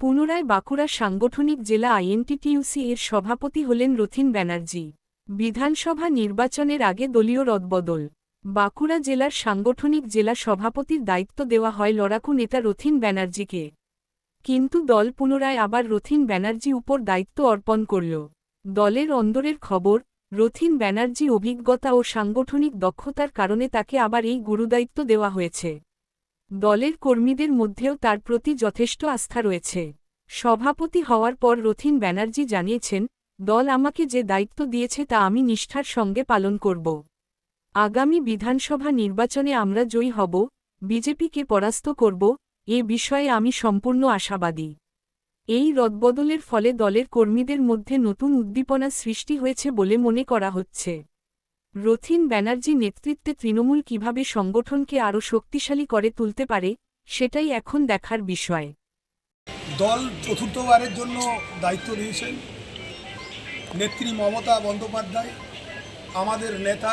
পুনরায় বাঁকুড়া সাংগঠনিক জেলা আইএনটিটিইউসি এর সভাপতি হলেন রথিন ব্যানার্জি। বিধানসভা নির্বাচনের আগে দলীয় রদবদল। বাঁকুড়া জেলার সাংগঠনিক জেলা সভাপতির দায়িত্ব দেওয়া হয় লড়াকু নেতা রথিন ব্যানার্জিকে। কিন্তু দল পুনরায় আবার রথিন ব্যানার্জি উপর দায়িত্ব অর্পণ করল। দলের অন্দরের খবর, রথিন ব্যানার্জি অভিজ্ঞতা ও সাংগঠনিক দক্ষতার কারণে তাকে আবার এই গুরুদায়িত্ব দেওয়া হয়েছে। দলের কর্মীদের মধ্যেও তার প্রতি যথেষ্ট আস্থা রয়েছে। সভাপতি হওয়ার পর রথিন ব্যানার্জি জানিয়েছেন, দল আমাকে যে দায়িত্ব দিয়েছে তা আমি নিষ্ঠার সঙ্গে পালন করব। আগামী বিধানসভা নির্বাচনে আমরা জয়ী হব, বিজেপিকে পরাস্ত করব, এ বিষয়ে আমি সম্পূর্ণ আশাবাদী। এই রদবদলের ফলে দলের কর্মীদের মধ্যে নতুন উদ্দীপনা সৃষ্টি হয়েছে বলে মনে করা হচ্ছে। রথিন ব্যানার্জি নেতৃত্বে তৃণমূল কীভাবে সংগঠনকে আরও শক্তিশালী করে তুলতে পারে, সেটাই এখন দেখার বিষয়। দল চতুর্থবারের জন্য দায়িত্ব নিয়েছেন। নেত্রী মমতা বন্দ্যোপাধ্যায়, আমাদের নেতা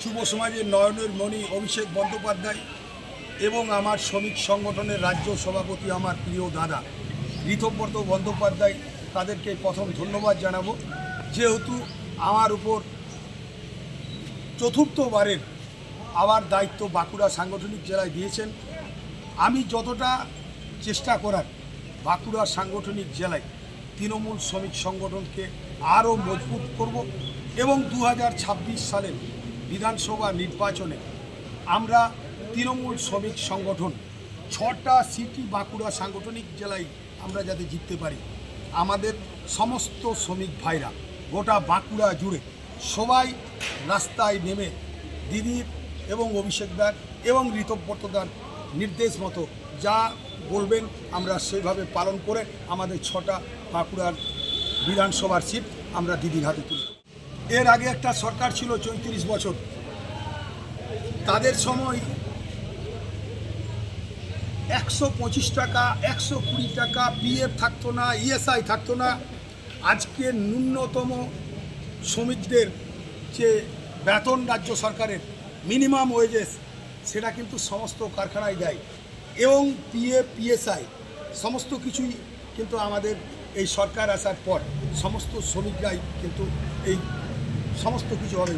যুব সমাজের নয়নের মণি অভিষেক বন্দ্যোপাধ্যায় এবং আমার শ্রমিক সংগঠনের রাজ্য সভাপতি আমার প্রিয় দাদা ঋতব্রত বন্দ্যোপাধ্যায়, তাদেরকে প্রথম ধন্যবাদ জানাব। যেহেতু আমার উপর চতুর্থবারের আবার দায়িত্ব বাঁকুড়া সাংগঠনিক জেলায় দিয়েছেন। আমি যতটা চেষ্টা করার বাঁকুড়া সাংগঠনিক জেলায় তৃণমূল শ্রমিক সংগঠনকে আরও মজবুত করব এবং দু হাজার ছাব্বিশ সালের বিধানসভা নির্বাচনে আমরা তৃণমূল শ্রমিক সংগঠন ছটা সিটি বাঁকুড়া সাংগঠনিক জেলায় আমরা যাতে জিততে পারি। আমাদের সমস্ত শ্রমিক ভাইরা গোটা বাঁকুড়া জুড়ে সবাই রাস্তায় নেমে দিদির এবং অভিষেকদার এবং ঋতব্রতদার নির্দেশ মতো যা বলবেন আমরা সেইভাবে পালন করে আমাদের ছটা বাঁকুড়ার বিধানসভার সিট আমরা দিদির হাতে তুলি। এর আগে একটা সরকার ছিল চৌত্রিশ বছর। তাদের সময় একশো পঁচিশ টাকা, একশো কুড়ি টাকা, পিএফ থাকতো না, ইএসআই থাকতো না। আজকে ন্যূনতম শ্রমিকদের যে বেতন রাজ্য সরকারের মিনিমাম ওয়েজেস সেটা কিন্তু সমস্ত কারখানায় দেয়। এবং পিএ পিএসআই সমস্ত কিছুই কিন্তু আমাদের এই সরকার আসার পর সমস্ত শ্রমিকরাই কিন্তু এই সমস্ত কিছু হবে।